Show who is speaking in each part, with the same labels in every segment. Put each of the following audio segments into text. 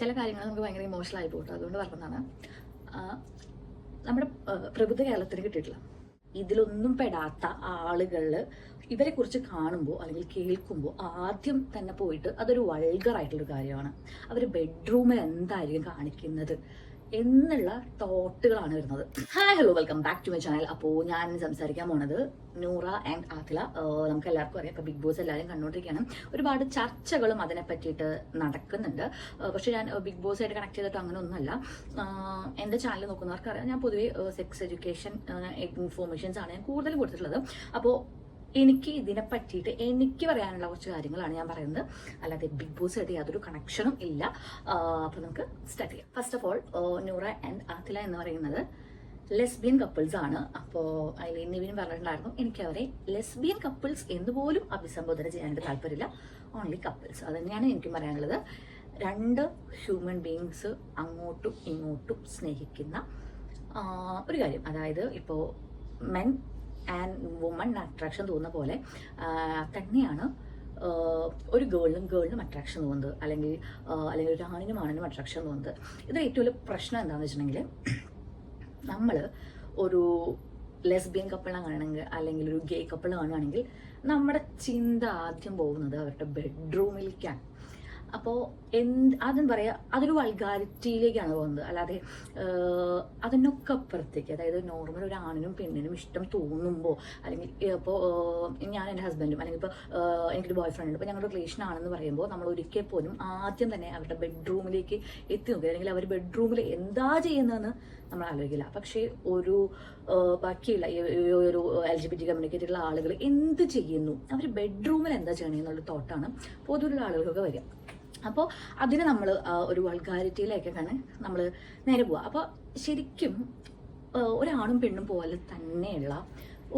Speaker 1: ചില കാര്യങ്ങൾ നമുക്ക് ഭയങ്കര ഇമോഷണൽ ആയി പോകട്ടോ. അതുകൊണ്ട് പറഞ്ഞതാണ് നമ്മുടെ പ്രബുദ്ധ കേരളത്തിന് കിട്ടിയിട്ടില്ല. ഇതിലൊന്നും പെടാത്ത ആളുകൾ ഇവരെ കുറിച്ച് കാണുമ്പോൾ അല്ലെങ്കിൽ കേൾക്കുമ്പോൾ ആദ്യം തന്നെ പോയിട്ട് അതൊരു വൾഗർ ആയിട്ടുള്ളൊരു കാര്യമാണ്. അവർ ബെഡ്റൂമിൽ എന്തായിരിക്കും കാണിക്കുന്നത്? എന്നുള്ള തോട്ടുകളാണ് വരുന്നത്. Hi hello welcome back to my channel അപ്പോൾ ഞാൻ സംസാരിക്കാൻ പോണത് നൂറ ആൻഡ് ആഖില നമുക്ക് എല്ലാവർക്കും അറിയാം. ഇപ്പോൾ ബിഗ് ബോസ് എല്ലാവരും കണ്ടുകൊണ്ടിരിക്കുകയാണ് ഒരുപാട് ചർച്ചകളും അതിനെ പറ്റിയിട്ട് നടക്കുന്നുണ്ട്. പക്ഷേ ഞാൻ ബിഗ് ബോസ് ആയിട്ട് കണക്ട് ചെയ്തിട്ട് അങ്ങനെ ഒന്നുമല്ല. എന്റെ ചാനൽ നോക്കുന്നവർക്ക് അറിയാം ഞാൻ പൊതുവേ സെക്സ് എഡ്യൂക്കേഷൻ ഇൻഫോർമേഷൻസ് ആണ് ഞാൻ കൂടുതലും കൊടുത്തിട്ടുള്ളത്. അപ്പോൾ എനിക്ക് ഇതിനെ പറ്റിയിട്ട് എനിക്ക് പറയാനുള്ള കുറച്ച് കാര്യങ്ങളാണ് ഞാൻ പറയുന്നത്. അല്ലാതെ ബിഗ് ബോസ് ആയിട്ട് യാതൊരു കണക്ഷനും ഇല്ല. അപ്പോൾ നമുക്ക് സ്റ്റാർട്ട് ചെയ്യാം. First of all Noora and Adhila എന്ന് പറയുന്നത് ലെസ്ബിയൻ കപ്പിൾസ് ആണ്. അപ്പോൾ അതിൽ നിവിനും പറഞ്ഞിട്ടുണ്ടായിരുന്നു എനിക്ക് അവരെ ലെസ്ബിയൻ കപ്പിൾസ് എന്ന് പോലും അഭിസംബോധന ചെയ്യാനായിട്ട് താല്പര്യമില്ല. ഓൺലി കപ്പിൾസ് അത് തന്നെയാണ് എനിക്കും പറയാനുള്ളത്. രണ്ട് ഹ്യൂമൻ ബീങ്സ് അങ്ങോട്ടും ഇങ്ങോട്ടും സ്നേഹിക്കുന്ന ഒരു കാര്യം. അതായത് ഇപ്പോൾ മെൻ ആൻഡ് വുമൺ അട്രാക്ഷൻ തോന്നുന്ന പോലെ തന്നെയാണ് ഒരു ഗേളിനും ഗേളിനും അട്രാക്ഷൻ തോന്നുന്നത്. അല്ലെങ്കിൽ അല്ലെങ്കിൽ ഒരു ആണിനും ആണിനും അട്രാക്ഷൻ തോന്നുന്നത്. ഇത് ഏറ്റവും വലിയ പ്രശ്നം എന്താണെന്ന് വെച്ചിട്ടുണ്ടെങ്കിൽ നമ്മൾ ഒരു ലെസ്ബിയൻ കപ്പിൾ കാണുകയാണെങ്കിൽ അല്ലെങ്കിൽ ഒരു ഗേ കപ്പിൾ കാണുകയാണെങ്കിൽ നമ്മുടെ ചിന്ത ആദ്യം പോകുന്നത് അവരുടെ ബെഡ്റൂമിലേക്കാണ് അപ്പോൾ എന്ത് അതും പറയാ അതൊരു വൾഗാരിറ്റിയിലേക്കാണ് പോകുന്നത്. അല്ലാതെ അതിനൊക്കെ അപ്പുറത്തേക്ക് അതായത് നോർമൽ ഒരു ആണിനും പെണ്ണിനും ഇഷ്ടം തോന്നുമ്പോൾ അല്ലെങ്കിൽ ഇപ്പോൾ ഞാൻ എന്റെ ഹസ്ബൻഡും അല്ലെങ്കിൽ ഇപ്പോൾ എനിക്കൊരു ബോയ് ഫ്രണ്ട് ഉണ്ട് ഇപ്പോൾ ഞങ്ങളുടെ റിലേഷൻ ആണെന്ന് പറയുമ്പോൾ നമ്മൾ ഒരിക്കൽ പോലും ആദ്യം തന്നെ അവരുടെ ബെഡ്റൂമിലേക്ക് എത്തി നോക്കുക അല്ലെങ്കിൽ അവർ ബെഡ്റൂമിൽ എന്താ ചെയ്യുന്നതെന്ന് നമ്മൾ ആലോചിക്കില്ല. പക്ഷേ ഒരു ബാക്കിയുള്ള ഒരു എൽ ജി ബി ടി കമ്മ്യൂണിക്കേറ്റുള്ള ആളുകൾ എന്ത് ചെയ്യുന്നു? അവർ ബെഡ്റൂമിൽ എന്താ ചെയ്യണമെന്നുള്ള തോട്ടാണ് പൊതുവിലുള്ള ആളുകൾക്കൊക്കെ വരിക. അപ്പോൾ അതിന് നമ്മൾ ഒരു വൾഗാരിറ്റിയിലേക്കൊക്കെയാണ് നമ്മൾ നേരെ പോവുക അപ്പോൾ ശരിക്കും ഒരാണും പെണ്ണും പോലെ തന്നെയുള്ള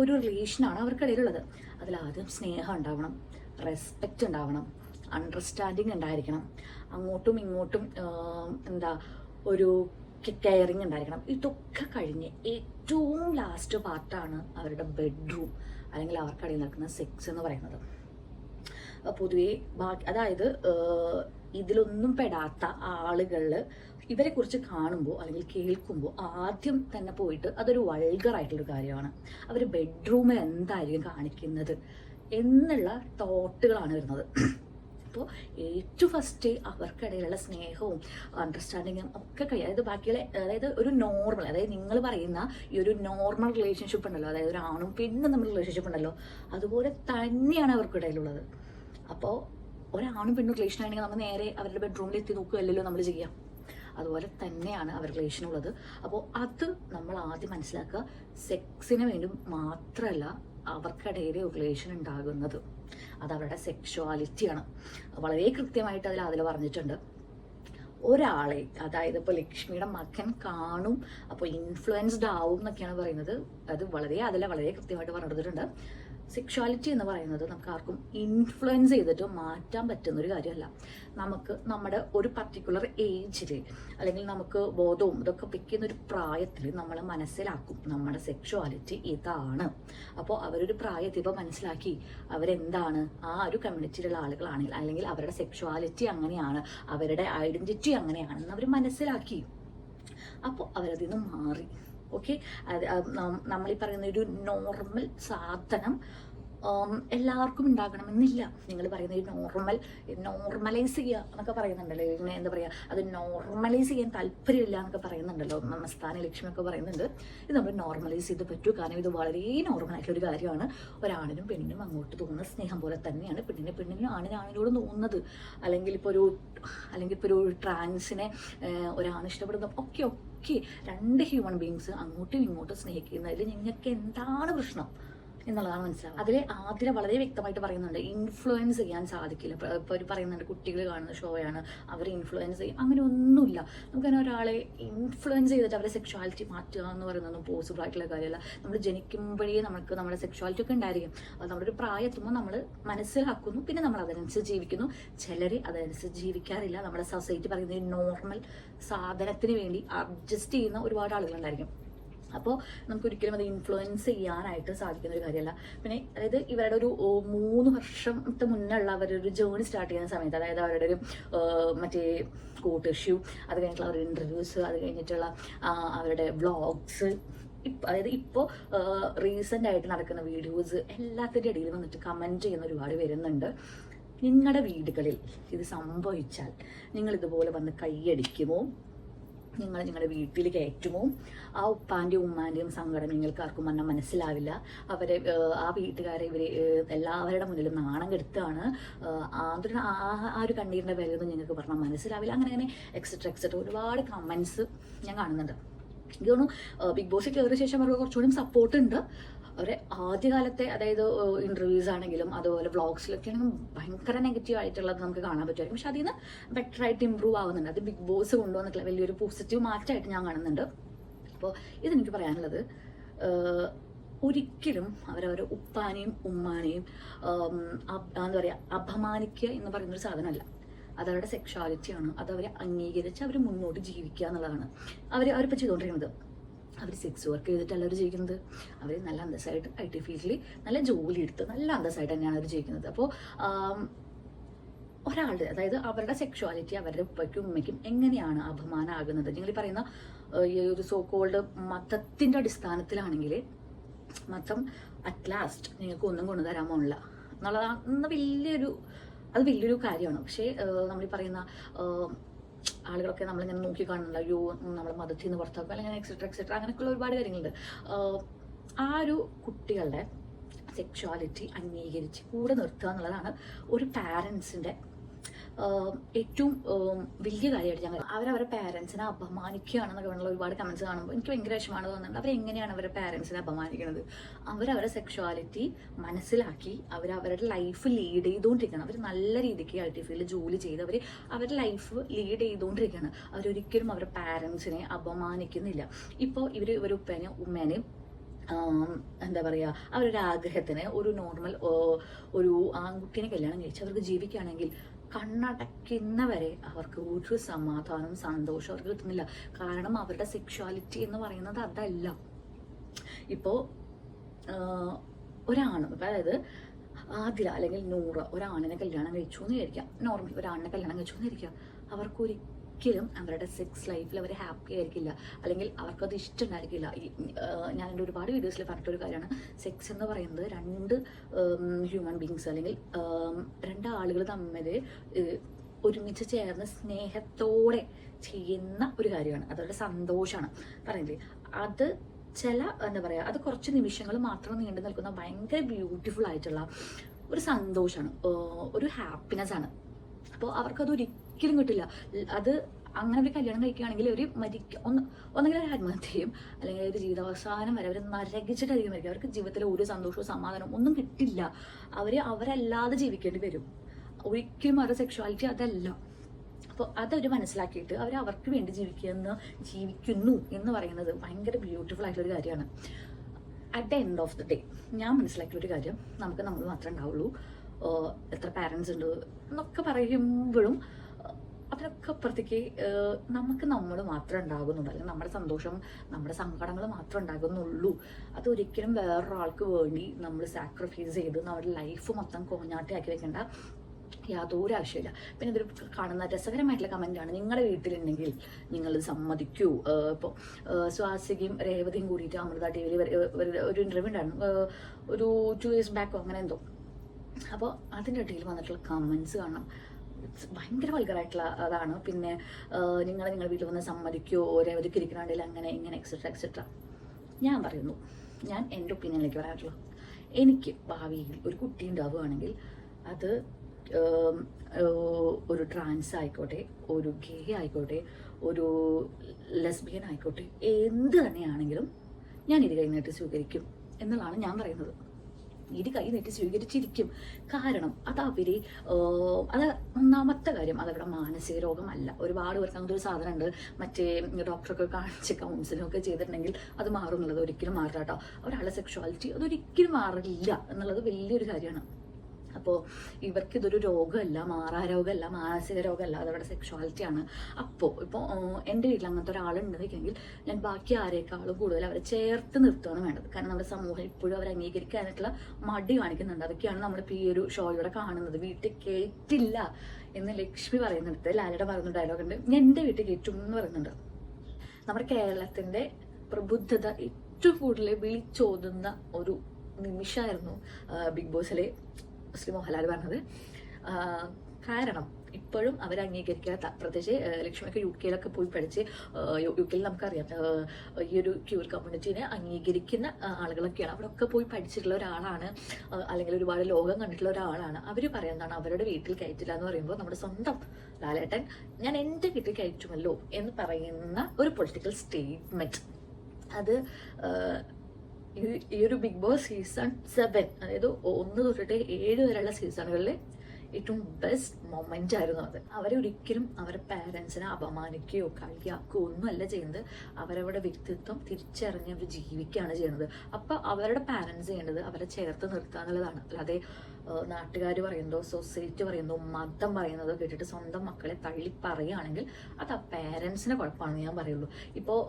Speaker 1: ഒരു റിലേഷനാണ് അവർക്കിടയിലുള്ളത്. അതിൽ ആദ്യം സ്നേഹം ഉണ്ടാവണം റെസ്പെക്റ്റ് ഉണ്ടാവണം അണ്ടർസ്റ്റാൻഡിങ് ഉണ്ടായിരിക്കണം അങ്ങോട്ടും ഇങ്ങോട്ടും എന്താ ഒരു കെയറിങ് ഉണ്ടായിരിക്കണം. ഇതൊക്കെ കഴിഞ്ഞ് ഏറ്റവും ലാസ്റ്റ് പാർട്ടാണ് അവരുടെ ബെഡ്റൂം അല്ലെങ്കിൽ അവർക്കിടയിൽ നടക്കുന്ന സെക്സ് എന്ന് പറയുന്നത്. പൊതുവെ ബാക്കി അതായത് ഇതിലൊന്നും പെടാത്ത ആളുകൾ ഇവരെ കുറിച്ച് കാണുമ്പോൾ അല്ലെങ്കിൽ കേൾക്കുമ്പോൾ ആദ്യം തന്നെ പോയിട്ട് അതൊരു വൾഗർ ആയിട്ടുള്ള കാര്യമാണ്. അവർ ബെഡ്റൂമിൽ എന്തായിരിക്കും കാണിക്കുന്നത് എന്നുള്ള തോട്ടുകളാണ് വരുന്നത്. അപ്പോൾ ഏറ്റവും ഫസ്റ്റ് അവർക്കിടയിലുള്ള സ്നേഹവും അണ്ടർസ്റ്റാൻഡിങ്ങും ഒക്കെ കഴിയും. അതായത് ബാക്കിയുള്ള അതായത് ഒരു നോർമൽ അതായത് നിങ്ങൾ പറയുന്ന ഈ ഒരു നോർമൽ റിലേഷൻഷിപ്പ് ഉണ്ടല്ലോ. അതായത് ഒരു ആണും പെണ്ണും തമ്മിൽ റിലേഷൻഷിപ്പ് ഉണ്ടല്ലോ. അതുപോലെ തന്നെയാണ് അവർക്കിടയിലുള്ളത്. അപ്പോൾ ഒരാണും പെണ്ണും ക്ലേശനാണെങ്കിൽ നമ്മൾ നേരെ അവരുടെ ബെഡ്റൂമിൽ എത്തി നോക്കുകയല്ലല്ലോ നമ്മൾ ചെയ്യാം. അതുപോലെ തന്നെയാണ് അവർ ക്ലേശനുള്ളത്. അപ്പോൾ അത് നമ്മൾ ആദ്യം മനസ്സിലാക്കുക സെക്സിന് വേണ്ടി മാത്രമല്ല അവർക്കിടയിൽ റിലേഷൻ ഉണ്ടാകുന്നത് അത് അവരുടെ സെക്ഷുവാലിറ്റിയാണ് വളരെ കൃത്യമായിട്ട് അതിൽ അതിൽ പറഞ്ഞിട്ടുണ്ട്. ഒരാളെ അതായത് ഇപ്പോൾ ലക്ഷ്മിയുടെ മകൻ കാണും അപ്പോൾ ഇൻഫ്ലുവൻസ്ഡ് ആവും എന്നൊക്കെയാണ് പറയുന്നത്. അത് വളരെ അതിൽ വളരെ കൃത്യമായിട്ട് പറഞ്ഞിട്ടുണ്ട്. സെക്ഷുവാലിറ്റി എന്ന് പറയുന്നത് നമുക്ക് ആർക്കും ഇൻഫ്ലുവൻസ് ചെയ്തിട്ട് മാറ്റാൻ പറ്റുന്ന ഒരു കാര്യമല്ല. നമുക്ക് നമ്മുടെ ഒരു പർട്ടിക്കുലർ ഏജിൽ അല്ലെങ്കിൽ നമുക്ക് ബോധവും ഇതൊക്കെ വെക്കുന്ന ഒരു പ്രായത്തിൽ നമ്മൾ മനസ്സിലാക്കും നമ്മുടെ സെക്ഷുവാലിറ്റി ഇതാണ്. അപ്പോൾ അവരൊരു പ്രായത്തിൽ ഇപ്പോൾ മനസ്സിലാക്കി അവരെന്താണ്? ആ ഒരു കമ്മ്യൂണിറ്റിയിലുള്ള ആളുകളാണെങ്കിൽ അല്ലെങ്കിൽ അവരുടെ സെക്ഷുവാലിറ്റി അങ്ങനെയാണ് അവരുടെ ഐഡന്റിറ്റി അങ്ങനെയാണെന്ന് അവർ മനസ്സിലാക്കി. അപ്പോൾ അവരതിൽ നിന്ന് മാറി. ഓക്കെ നമ്മളീ പറയുന്ന ഒരു നോർമൽ സാധനം എല്ലാവർക്കും ഉണ്ടാകണമെന്നില്ല. നിങ്ങൾ പറയുന്നത് ഈ നോർമൽ നോർമലൈസ് ചെയ്യുക എന്നൊക്കെ പറയുന്നുണ്ടല്ലോ. ഇങ്ങനെ എന്താ പറയുക അത് നോർമലൈസ് ചെയ്യാൻ താല്പര്യമില്ല എന്നൊക്കെ പറയുന്നുണ്ടല്ലോ. മസ്താന ലക്ഷ്മിയൊക്കെ പറയുന്നുണ്ട്. ഇത് നമ്മൾ നോർമലൈസ് ചെയ്ത് പറ്റൂ. കാരണം ഇത് വളരെ ഒരു കാര്യമാണ്. ഒരാണിനും പെണ്ണിനും അങ്ങോട്ട് തോന്നുന്ന സ്നേഹം പോലെ തന്നെയാണ് പെണ്ണിനെ പെണ്ണിനും ആണിന് ആണിനോട് തോന്നുന്നത്. അല്ലെങ്കിൽ ഇപ്പോൾ ഒരു അല്ലെങ്കിൽ ഇപ്പോൾ ഒരു ട്രാൻസിനെ ഒരാണ് ഇഷ്ടപ്പെടുന്ന ഒക്കെ ഒക്കെ രണ്ട് ഹ്യൂമൻ ബീങ്സ് അങ്ങോട്ടും ഇങ്ങോട്ടും സ്നേഹിക്കുന്നതിൽ നിങ്ങൾക്ക് എന്താണ് പ്രശ്നം? എന്നുള്ളതാണ് മനസ്സിലാവുക. അതിൽ ആദ്യം വളരെ വ്യക്തമായിട്ട് പറയുന്നുണ്ട്. ഇൻഫ്ലുവൻസ് ചെയ്യാൻ സാധിക്കില്ല. ഇപ്പോൾ അവർ പറയുന്നുണ്ട് കുട്ടികൾ കാണുന്ന ഷോയാണ് അവർ ഇൻഫ്ലുവൻസ് ചെയ്യും. അങ്ങനെ ഒന്നുമില്ല. നമുക്കങ്ങനെ ഒരാളെ ഇൻഫ്ലുവൻസ് ചെയ്തിട്ട് അവരെ സെക്ഷുവാലിറ്റി മാറ്റുക എന്ന് പറയുന്നതൊന്നും പോസിബിൾ ആയിട്ടുള്ള കാര്യമല്ല. നമ്മൾ ജനിക്കുമ്പോഴേ നമുക്ക് നമ്മുടെ സെക്ഷുവാലിറ്റി ഒക്കെ ഉണ്ടായിരിക്കും. അത് നമ്മുടെ ഒരു പ്രായം എത്തുമ്പോൾ നമ്മൾ മനസ്സിലാക്കുന്നു. പിന്നെ നമ്മൾ അതനുസരിച്ച് ജീവിക്കുന്നു. ചിലർ അതനുസരിച്ച് ജീവിക്കാറില്ല. നമ്മുടെ സൊസൈറ്റി പറയുന്ന നോർമൽ സാധനത്തിന് വേണ്ടി അഡ്ജസ്റ്റ് ചെയ്യുന്ന ഒരുപാട് ആളുകളുണ്ടായിരിക്കും. അപ്പോൾ നമുക്ക് ഒരിക്കലും അത് ഇൻഫ്ലുവൻസ് ചെയ്യാനായിട്ട് സാധിക്കുന്ന ഒരു കാര്യമല്ല. പിന്നെ അതായത് ഇവരുടെ ഒരു മൂന്ന് വർഷത്തെ മുന്നേ ഉള്ള അവരുടെ ഒരു ജേണി സ്റ്റാർട്ട് ചെയ്യുന്ന സമയത്ത് അതായത് അവരുടെ ഒരു മറ്റേ കോട്ട് ഇഷ്യൂ അത് കഴിഞ്ഞിട്ടുള്ള അവരുടെ ഇന്റർവ്യൂസ് അത് കഴിഞ്ഞിട്ടുള്ള അവരുടെ വ്ളോഗ്സ് ഇപ്പം അതായത് ഇപ്പോൾ റീസെന്റ് ആയിട്ട് നടക്കുന്ന വീഡിയോസ് എല്ലാത്തിന്റെ ഇടയിൽ വന്നിട്ട് കമന്റ് ചെയ്യുന്ന ഒരുപാട് വരുന്നുണ്ട്. നിങ്ങളുടെ വീടുകളിൽ ഇത് സംഭവിച്ചാൽ നിങ്ങൾ ഇതുപോലെ വന്ന് കൈയടിക്കുമോ? നിങ്ങൾ നിങ്ങളുടെ വീട്ടിൽ കയറ്റുമോ ആ ഉപ്പാന്റെയും ഉമ്മാന്റെയും സങ്കടം നിങ്ങൾക്ക് ആർക്കും വന്നാൽ മനസ്സിലാവില്ല. അവരെ ആ വീട്ടുകാരെ ഇവർ എല്ലാവരുടെ മുന്നിലും നാണം കെടുത്താണ് ആ ആ ഒരു കണ്ണീരിന്റെ വിലയൊന്നും നിങ്ങൾക്ക് പറഞ്ഞാൽ മനസ്സിലാവില്ല. അങ്ങനെ അങ്ങനെ എക്സെട്ര എക്സെട്ര ഒരുപാട് കമൻസ് ഞാൻ കാണുന്നുണ്ട്. തോന്നുന്നു ബിഗ് ബോസിൽ കയറിയ ശേഷം അവർക്ക് കുറച്ചുകൂടി സപ്പോർട്ട് ഉണ്ട്. അവരെ ആദ്യകാലത്തെ അതായത് ഇന്റർവ്യൂസ് ആണെങ്കിലും അതുപോലെ വ്ളോഗ്സിലൊക്കെ ആണെങ്കിലും ഭയങ്കര നെഗറ്റീവ് ആയിട്ടുള്ളത് നമുക്ക് കാണാൻ പറ്റുമായിരിക്കും. പക്ഷെ അതിൽ നിന്ന് ബെറ്റർ ആയിട്ട് ഇമ്പ്രൂവ് ആവുന്നുണ്ട്. അത് ബിഗ് ബോസ് കൊണ്ടുവന്നിട്ടുള്ള വലിയൊരു പോസിറ്റീവ് മാറ്റമായിട്ട് ഞാൻ കാണുന്നുണ്ട്. അപ്പോൾ ഇതെനിക്ക് പറയാനുള്ളത് ഒരിക്കലും അവരവരെ ഉപ്പാനെയും ഉമ്മാനെയും എന്താ പറയുക അപമാനിക്കുക എന്ന് പറയുന്നൊരു സാധനമല്ല. അതവരുടെ സെക്ഷുവാലിറ്റിയാണ് അതവരെ അംഗീകരിച്ച് അവർ മുന്നോട്ട് ജീവിക്കുക എന്നുള്ളതാണ്. അവർ അവരിപ്പോൾ ചെയ്തുകൊണ്ടിരിക്കുന്നത് അവർ സെക്സ് വർക്ക് ചെയ്തിട്ടല്ല അവർ ജീവിക്കുന്നത്? അവർ നല്ല അന്തസ്സായിട്ട് ഐ ടി ഫീൽഡിൽ നല്ല ജോലി എടുത്ത് നല്ല അന്തസ്സായിട്ട് തന്നെയാണ് അവർ ജീവിക്കുന്നത്. അപ്പോൾ ഒരാളുടെ അതായത് അവരുടെ സെക്ഷുവാലിറ്റി അവരുടെ ഉപ്പയ്ക്കും ഉമ്മയ്ക്കും എങ്ങനെയാണ് അപമാനമാകുന്നത് നിങ്ങൾ ഈ പറയുന്ന ഈ ഒരു സോ കോൾഡ് മതത്തിന്റെ അടിസ്ഥാനത്തിലാണെങ്കിൽ മതം അറ്റ് ലാസ്റ്റ് നിങ്ങൾക്ക് ഒന്നും കൊണ്ടുതരാൻ പോണില്ല. എന്നുള്ളതാണ് എന്ന വലിയൊരു അത് വലിയൊരു കാര്യമാണ്. പക്ഷേ നമ്മൾ പറയുന്ന ആളുകളൊക്കെ നമ്മളിങ്ങനെ നോക്കി കാണുന്നില്ല അയ്യോ നമ്മൾ മതത്തിൽ നിന്ന് പുറത്താക്കുക അല്ലെങ്കിൽ എക്സെട്ര എക്സെട്ര അങ്ങനെയൊക്കെയുള്ള ഒരുപാട് കാര്യങ്ങളുണ്ട്. ആ ഒരു കുട്ടികളുടെ സെക്ഷുവാലിറ്റി അംഗീകരിച്ച് കൂടെ നിർത്തുക എന്നുള്ളതാണ് ഒരു പാരൻസിന്റെ ഏറ്റവും വലിയ കാര്യമായിട്ട് ഞാൻ അവരവരുടെ പാരൻസിനെ അപമാനിക്കുകയാണെന്നൊക്കെ പറഞ്ഞുള്ള ഒരുപാട് കമൻസ് കാണുമ്പോൾ എനിക്ക് ഭയങ്കര വിഷമമാണ് തോന്നുന്നത്. അവരെങ്ങനെയാണ് അവരുടെ പാരൻസിനെ അപമാനിക്കുന്നത് അവരവരുടെ സെക്ഷുവാലിറ്റി മനസ്സിലാക്കി അവരവരുടെ ലൈഫ് ലീഡ് ചെയ്തുകൊണ്ടിരിക്കണം അവർ നല്ല രീതിക്ക് ഐ ടി ഫീൽഡിൽ ജോലി ചെയ്ത് അവർ അവരുടെ ലൈഫ് ലീഡ് ചെയ്തുകൊണ്ടിരിക്കുകയാണ്. അവരൊരിക്കലും അവരുടെ പാരൻസിനെ അപമാനിക്കുന്നില്ല. ഇപ്പോൾ ഇവർ ഇവർ ഉപ്പേനെ ഉമ്മേനെയും എന്താ പറയുക അവരൊരു ആഗ്രഹത്തിന് ഒരു നോർമൽ ഒരു ആൺകുട്ടീനെ കല്യാണം കഴിച്ച് അവർക്ക് ജീവിക്കുകയാണെങ്കിൽ കണ്ണടയ്ക്കുന്നവരെ അവർക്ക് ഒരു സമാധാനവും സന്തോഷവും അവർക്ക് കിട്ടുന്നില്ല. കാരണം അവരുടെ സെക്ഷുവാലിറ്റി എന്ന് പറയുന്നത് അതല്ല. ഇപ്പോൾ ഒരാണ് അതായത് ആദില അല്ലെങ്കിൽ നൂറ് ഒരാണിനെ കല്യാണം കഴിച്ചു എന്ന് വിചാരിക്കാം. നോർമൽ ഒരാണിനെ കല്യാണം കഴിച്ചു എന്ന് വിചാരിക്കാം. അവർക്ക് ഒരിക്കലും അവരുടെ സെക്സ് ലൈഫിൽ അവർ ഹാപ്പി ആയിരിക്കില്ല. അല്ലെങ്കിൽ അവർക്കത് ഇഷ്ടമുണ്ടായിരിക്കില്ല. ഞാൻ എന്റെ ഒരുപാട് വീഡിയോസിൽ പറഞ്ഞിട്ടൊരു കാര്യമാണ്. സെക്സ് എന്ന് പറയുന്നത് രണ്ട് ഹ്യൂമൻ ബീങ്സ് അല്ലെങ്കിൽ രണ്ടാളുകൾ തമ്മിൽ ഒരുമിച്ച് ചേർന്ന് സ്നേഹത്തോടെ ചെയ്യുന്ന ഒരു കാര്യമാണ്. അതവരുടെ സന്തോഷമാണ്. പറയുന്നത് അത് ചില എന്താ പറയുക അത് കുറച്ച് നിമിഷങ്ങൾ മാത്രം നീണ്ടു നിൽക്കുന്ന ഭയങ്കര ബ്യൂട്ടിഫുൾ ആയിട്ടുള്ള ഒരു സന്തോഷമാണ്. ഒരു ഹാപ്പിനെസ് ആണ്. അപ്പോൾ അവർക്കത് ഒരിക്കലും കിട്ടില്ല. അത് അങ്ങനെ ഒരു കല്യാണം കഴിക്കുകയാണെങ്കിൽ ഒരു മരിക്ക ഒന്ന് ഒന്നെങ്കിൽ അവർ ആത്മഹത്യ ചെയ്യും അല്ലെങ്കിൽ ഒരു ജീവിതാവസാനം വരെ അവർ നരകിച്ചിട്ടായിരിക്കും മരിക്കുക. അവർക്ക് ജീവിതത്തിൽ ഒരു സന്തോഷവും സമാധാനവും ഒന്നും കിട്ടില്ല. അവർ അവരല്ലാതെ ജീവിക്കേണ്ടി വരും. ഒരിക്കലും അവരുടെ സെക്ഷുവാലിറ്റി അതല്ല. അപ്പോൾ അതവർ മനസ്സിലാക്കിയിട്ട് അവർ അവർക്ക് വേണ്ടി ജീവിക്കുന്ന ജീവിക്കുന്നു എന്ന് പറയുന്നത് ഭയങ്കര ബ്യൂട്ടിഫുൾ ആയിട്ടുള്ള ഒരു കാര്യമാണ്. At the end of the day ഞാൻ മനസ്സിലാക്കിയ ഒരു കാര്യം നമുക്ക് നമ്മൾ മാത്രമേ ഉണ്ടാവുള്ളൂ. എത്ര പാരൻസ് ഉണ്ട് എന്നൊക്കെ പറയുമ്പോഴും അതിനൊക്കെ അപ്പുറത്തേക്ക് നമുക്ക് നമ്മൾ മാത്രമേ ഉണ്ടാകുന്നുള്ളൂ. അല്ലെങ്കിൽ നമ്മുടെ സന്തോഷം നമ്മുടെ സങ്കടങ്ങൾ മാത്രമേ ഉണ്ടാകുന്നുള്ളൂ. അതൊരിക്കലും വേറൊരാൾക്ക് വേണ്ടി നമ്മൾ സാക്രിഫൈസ് ചെയ്ത് നമ്മുടെ ലൈഫ് മൊത്തം കോഞ്ഞാട്ടിയാക്കി വെക്കേണ്ട യാതൊരു ആവശ്യമില്ല പിന്നെ ഇതൊരു കാണുന്ന രസകരമായിട്ടുള്ള കമന്റാണ് നിങ്ങളുടെ വീട്ടിലുണ്ടെങ്കിൽ നിങ്ങൾ സമ്മതിക്കൂ. ഇപ്പോൾ സ്വാസികയും രേവതിയും കൂടിയിട്ട് അമൃത ടി വിയിൽ ഒരു ഇന്റർവ്യൂ ഉണ്ടായിരുന്നു. ഒരു ടു ഇയേഴ്സ് ബാക്കോ അങ്ങനെ എന്തോ. അപ്പോൾ അതിന്റെ ഇടയിൽ വന്നിട്ടുള്ള കമൻസ് കാണണം. ഭയങ്കര വൾഗറായിട്ടുള്ള അതാണ്. പിന്നെ നിങ്ങൾ നിങ്ങളുടെ വീട്ടിൽ വന്ന് സമ്മതിക്കോ രേവതിക്ക് ഇരിക്കണമെങ്കിൽ അങ്ങനെ ഇങ്ങനെ എക്സെട്ര എക്സെട്ര ഞാൻ പറയുന്നു ഞാൻ എന്റെ ഒപ്പീനിയനിലേക്ക് പറയാറുള്ളൂ എനിക്ക് ഭാവിയിൽ ഒരു കുട്ടി ഉണ്ടാവുകയാണെങ്കിൽ അത് ഒരു ട്രാൻസ് ആയിക്കോട്ടെ ഒരു ഗേ ആയിക്കോട്ടെ ഒരു ലെസ്ബിയൻ ആയിക്കോട്ടെ എന്ത് തന്നെയാണെങ്കിലും ഞാൻ ഇത് കഴിഞ്ഞിട്ട് സ്വീകരിക്കും എന്നുള്ളതാണ് ഞാൻ പറയുന്നത്. ഇത് കൈ നീട്ടി സ്വീകരിച്ചിരിക്കും. കാരണം അത് അവർ അത് ഒന്നാമത്തെ കാര്യം അതവിടെ മാനസിക രോഗമല്ല. ഒരുപാട് പേർക്ക് അങ്ങനത്തെ ഒരു സാധനം ഉണ്ട് മറ്റേ ഡോക്ടറൊക്കെ കാണിച്ച് കൗൺസിലിംഗ് ഒക്കെ ചെയ്തിട്ടുണ്ടെങ്കിൽ അത് മാറും എന്നുള്ളത് ഒരിക്കലും മാറില്ല കേട്ടോ. ഒരാളുടെ സെക്ഷുവാലിറ്റി അതൊരിക്കലും മാറില്ല എന്നുള്ളത് വലിയൊരു കാര്യമാണ്. അപ്പോൾ ഇവർക്ക് ഇതൊരു രോഗമല്ല മാറാരോഗമല്ല മാനസിക രോഗമല്ല അതവരുടെ സെക്ഷുവാലിറ്റിയാണ് അപ്പോൾ ഇപ്പോൾ എന്റെ വീട്ടിൽ അങ്ങനത്തെ ഒരാളുണ്ടെങ്കിൽ ഞാൻ ബാക്കി ആരെക്കാളും കൂടുതൽ അവരെ ചേർത്ത് നിർത്തുകയാണ് വേണ്ടത്. കാരണം നമ്മുടെ സമൂഹം ഇപ്പോഴും അവർ അംഗീകരിക്കാനായിട്ടുള്ള മടി കാണിക്കുന്നുണ്ട്. അതൊക്കെയാണ് നമ്മളിപ്പോൾ ഈ ഒരു ഷോയിലൂടെ കാണുന്നത്. വീട്ടിൽ കേട്ടില്ല എന്ന് ലക്ഷ്മി പറയുന്നിടത്ത് ലാലയുടെ പറയുന്ന ഡയലോഗുണ്ട് ഞാൻ എന്റെ വീട്ടിൽ കേറ്റും എന്ന് പറയുന്നുണ്ട്. നമ്മുടെ കേരളത്തിന്റെ പ്രബുദ്ധത ഏറ്റവും കൂടുതൽ വിളിച്ചോതുന്ന ഒരു നിമിഷമായിരുന്നു ബിഗ് ബോസിലെ ശ്രീ മോഹൻലാൽ പറഞ്ഞത്. കാരണം ഇപ്പോഴും അവർ അംഗീകരിക്കാത്ത പ്രത്യേകിച്ച് ലക്ഷ്മിയൊക്കെ യു കെയിലൊക്കെ പോയി പഠിച്ച് യു കെയിൽ നമുക്കറിയാം ഈ ഒരു ക്യൂർ കമ്മ്യൂണിറ്റീനെ അംഗീകരിക്കുന്ന ആളുകളൊക്കെയാണ്. അവിടെയൊക്കെ പോയി പഠിച്ചിട്ടുള്ള ഒരാളാണ് അല്ലെങ്കിൽ ഒരുപാട് ലോകം കണ്ടിട്ടുള്ള ഒരാളാണ്. അവർ പറയുന്നതാണ് അവരുടെ വീട്ടിൽ കയറ്റില്ല എന്ന് പറയുമ്പോൾ നമ്മുടെ സ്വന്തം ലാലേട്ടൻ ഞാൻ എന്റെ വീട്ടിൽ കയറ്റുമല്ലോ എന്ന് പറയുന്ന ഒരു പൊളിറ്റിക്കൽ സ്റ്റേറ്റ്മെന്റ് അത് ഈ- ഒരു ബിഗ് ബോസ് സീസൺ സെവൻ അതായത് ഒന്ന് തൊട്ടിട്ട് ഏഴ് വരെയുള്ള സീസണുകളിലെ ഏറ്റവും ബെസ്റ്റ് മൊമെന്റ് ആയിരുന്നു അത്. അവരെ ഒരിക്കലും അവരുടെ പാരൻസിനെ അപമാനിക്കുകയോ കളിയാക്കുകയോ ഒന്നുമല്ല ചെയ്യുന്നത്. അവരവരുടെ വ്യക്തിത്വം തിരിച്ചറിഞ്ഞ് അവർ ജീവിക്കുകയാണ് ചെയ്യുന്നത്. അപ്പൊ അവരുടെ പാരൻസ് ചെയ്യേണ്ടത് അവരെ ചേർത്ത് നിർത്തുക എന്നുള്ളതാണ്. അല്ലാതെ നാട്ടുകാർ പറയുന്നതോ സൊസൈറ്റി പറയുന്നതോ മതം പറയുന്നതോ കേട്ടിട്ട് സ്വന്തം മക്കളെ തള്ളി പറയുകയാണെങ്കിൽ അത് ആ പാരൻസിനെ കുഴപ്പമാണെന്ന് ഞാൻ പറയുള്ളൂ. ഇപ്പോൾ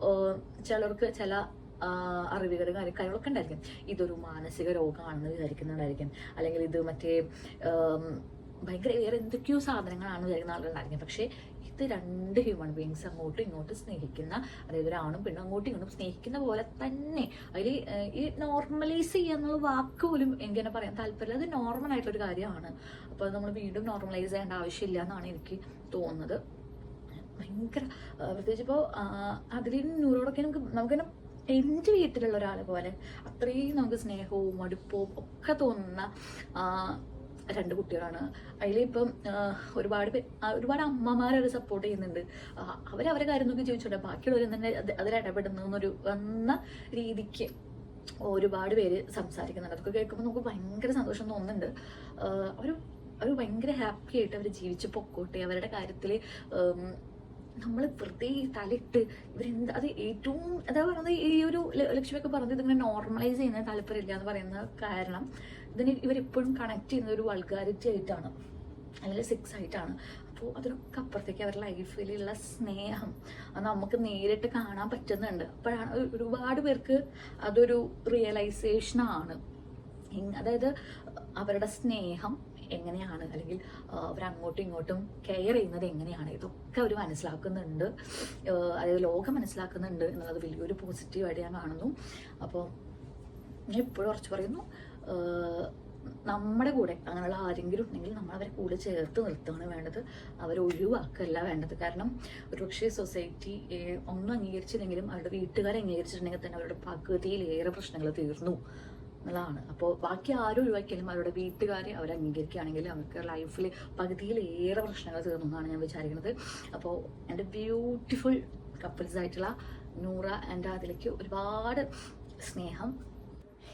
Speaker 1: ചിലർക്ക് ചില ആ, അറിവുകളും കാര്യം കാര്യങ്ങളൊക്കെ ഉണ്ടായിരിക്കും. ഇതൊരു മാനസിക രോഗമാണെന്ന് വിചാരിക്കുന്നുണ്ടായിരിക്കും. അല്ലെങ്കിൽ ഇത് മറ്റേ ഭയങ്കര വേറെ എന്തൊക്കെയോ സാധനങ്ങളാണെന്ന് വിചാരിക്കുന്ന ആളുകളുണ്ടായിരിക്കും. പക്ഷേ ഇത് രണ്ട് ഹ്യൂമൻ ബീങ്സ് അങ്ങോട്ടും ഇങ്ങോട്ടും സ്നേഹിക്കുന്ന അതായത് ഒരാണും പെണ്ണും അങ്ങോട്ടും ഇങ്ങോട്ടും സ്നേഹിക്കുന്ന പോലെ തന്നെ അതിൽ ഈ നോർമലൈസ് ചെയ്യുക എന്നുള്ള വാക്ക് പോലും എനിക്ക് തന്നെ പറയാൻ താല്പര്യമില്ല. അത് നോർമൽ ആയിട്ടുള്ളൊരു കാര്യമാണ്. അപ്പോൾ നമ്മൾ വീണ്ടും നോർമലൈസ് ചെയ്യേണ്ട ആവശ്യമില്ല എന്നാണ് എനിക്ക് തോന്നുന്നത്. ഭയങ്കര പ്രത്യേകിച്ച് ഇപ്പോൾ അതിൽ ന്യൂറോടൊക്കെ നമുക്ക് നമുക്കിങ്ങനെ എന്റെ വീട്ടിലുള്ള ഒരാൾ പോലെ അത്രയും നമുക്ക് സ്നേഹവും അടുപ്പവും ഒക്കെ തോന്നുന്ന രണ്ട് കുട്ടികളാണ്. അതിലിപ്പം ഒരുപാട് ഒരുപാട് അമ്മമാരത് സപ്പോർട്ട് ചെയ്യുന്നുണ്ട്. അവരവരെ കാര്യം നോക്കി ചോദിച്ചോട്ടെ? ബാക്കിയുള്ളവർ തന്നെ അത് അതിൽ ഇടപെടുന്നു എന്നൊരു എന്ന രീതിക്ക് ഒരുപാട് പേര് സംസാരിക്കുന്നുണ്ട്. അതൊക്കെ കേൾക്കുമ്പോൾ നമുക്ക് ഭയങ്കര സന്തോഷം തോന്നുന്നുണ്ട്. അവർ അവർ ഭയങ്കര ഹാപ്പി ആയിട്ട് അവർ ജീവിച്ച് പൊക്കോട്ടെ? അവരുടെ കാര്യത്തിൽ നമ്മൾ വെറുതെ തലയിട്ട് ഇവരെന്ത് അത് ഏറ്റവും അതാ പറയുന്നത് ഈ ഒരു ലക്ഷ്മിയൊക്കെ പറഞ്ഞത് ഇതിങ്ങനെ നോർമലൈസ് ചെയ്യുന്ന താല്പര്യമില്ല എന്ന് പറയുന്ന കാരണം ഇതിന് ഇവരെപ്പോഴും കണക്ട് ചെയ്യുന്ന ഒരു വൾഗാരിറ്റി ആയിട്ടാണ്. അല്ലെങ്കിൽ സിക്സ് ആയിട്ടാണ്. അപ്പോൾ അതിനൊക്കെ അപ്പുറത്തേക്ക് അവരുടെ ലൈഫിലുള്ള സ്നേഹം നമുക്ക് നേരിട്ട് കാണാൻ പറ്റുന്നുണ്ട്. അപ്പോഴാണ് ഒരു- ഒരുപാട് പേർക്ക് അതൊരു റിയലൈസേഷനാണ് അതായത് അവരുടെ സ്നേഹം എങ്ങനെയാണ്? അല്ലെങ്കിൽ അവർ അങ്ങോട്ടും ഇങ്ങോട്ടും കെയർ ചെയ്യുന്നത് എങ്ങനെയാണ്? ഇതൊക്കെ അവർ മനസ്സിലാക്കുന്നുണ്ട്. അതായത് ലോകം മനസ്സിലാക്കുന്നുണ്ട് എന്നുള്ളത് വലിയൊരു പോസിറ്റീവായിട്ട് ഞാൻ കാണുന്നു. അപ്പോൾ ഞാൻ എപ്പോഴും ഉറച്ചു പറയുന്നു നമ്മുടെ കൂടെ അങ്ങനെയുള്ള ആരെങ്കിലും ഉണ്ടെങ്കിൽ നമ്മൾ അവരെ കൂടെ ചേർത്ത് നിർത്തുകയാണ് വേണ്ടത്. അവരെ ഒഴിവാക്കല്ല വേണ്ടത്. കാരണം ഒരുപക്ഷെ സൊസൈറ്റി ഒന്നും അംഗീകരിച്ചില്ലെങ്കിലും അവരുടെ വീട്ടുകാരെ അംഗീകരിച്ചിട്ടുണ്ടെങ്കിൽ തന്നെ അവരുടെ പകുതിയിലേറെ പ്രശ്നങ്ങൾ തീർന്നു. എന്നുള്ളതാണ് അപ്പോൾ ബാക്കി ആരും ഒഴിവാക്കിയാലും അവരുടെ വീട്ടുകാരെ അവർ അംഗീകരിക്കുകയാണെങ്കിൽ അവർക്ക് ലൈഫിൽ പകുതിയിലേറെ പ്രശ്നങ്ങൾ തീർന്നു എന്നാണ് ഞാൻ വിചാരിക്കുന്നത്. അപ്പോൾ എന്റെ ബ്യൂട്ടിഫുൾ കപ്പിൾസ് ആയിട്ടുള്ള നൂറ എന്റെ അതിലേക്ക് ഒരുപാട് സ്നേഹം.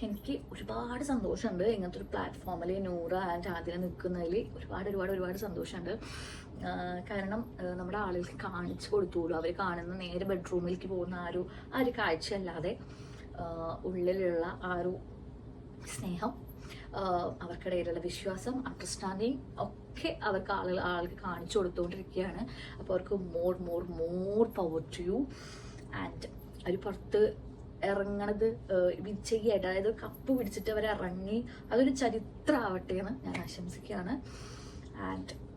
Speaker 1: എനിക്ക് ഒരുപാട് സന്തോഷമുണ്ട് ഇങ്ങനത്തെ ഒരു പ്ലാറ്റ്ഫോമിൽ നൂറ ആൻഡ് ആദ്യം നിൽക്കുന്നതിൽ. ഒരുപാട് ഒരുപാട് ഒരുപാട് സന്തോഷമുണ്ട്. കാരണം നമ്മുടെ ആളുകൾക്ക് കാണിച്ചു കൊടുത്തോളൂ അവർ കാണുന്ന നേരെ ബെഡ്റൂമിലേക്ക് പോകുന്ന ആ ഒരു ആ ഒരു കാഴ്ചയല്ലാതെ ഉള്ളിലുള്ള ആ ഒരു സ്നേഹം അവർക്കിടയിലുള്ള വിശ്വാസം അണ്ടർസ്റ്റാൻഡിങ് ഒക്കെ അവർക്ക് ആളുകൾ ആൾക്ക് കാണിച്ചു കൊടുത്തുകൊണ്ടിരിക്കുകയാണ് അപ്പോൾ അവർക്ക് more more more power to you and അവർ പുറത്ത് ഇറങ്ങണത് വിജയിയായിട്ട് അതായത് കപ്പ് പിടിച്ചിട്ട് അവർ ഇറങ്ങി അതൊരു ചരിത്രമാവട്ടെ എന്ന് ഞാൻ ആശംസിക്കുകയാണ്. ആൻഡ്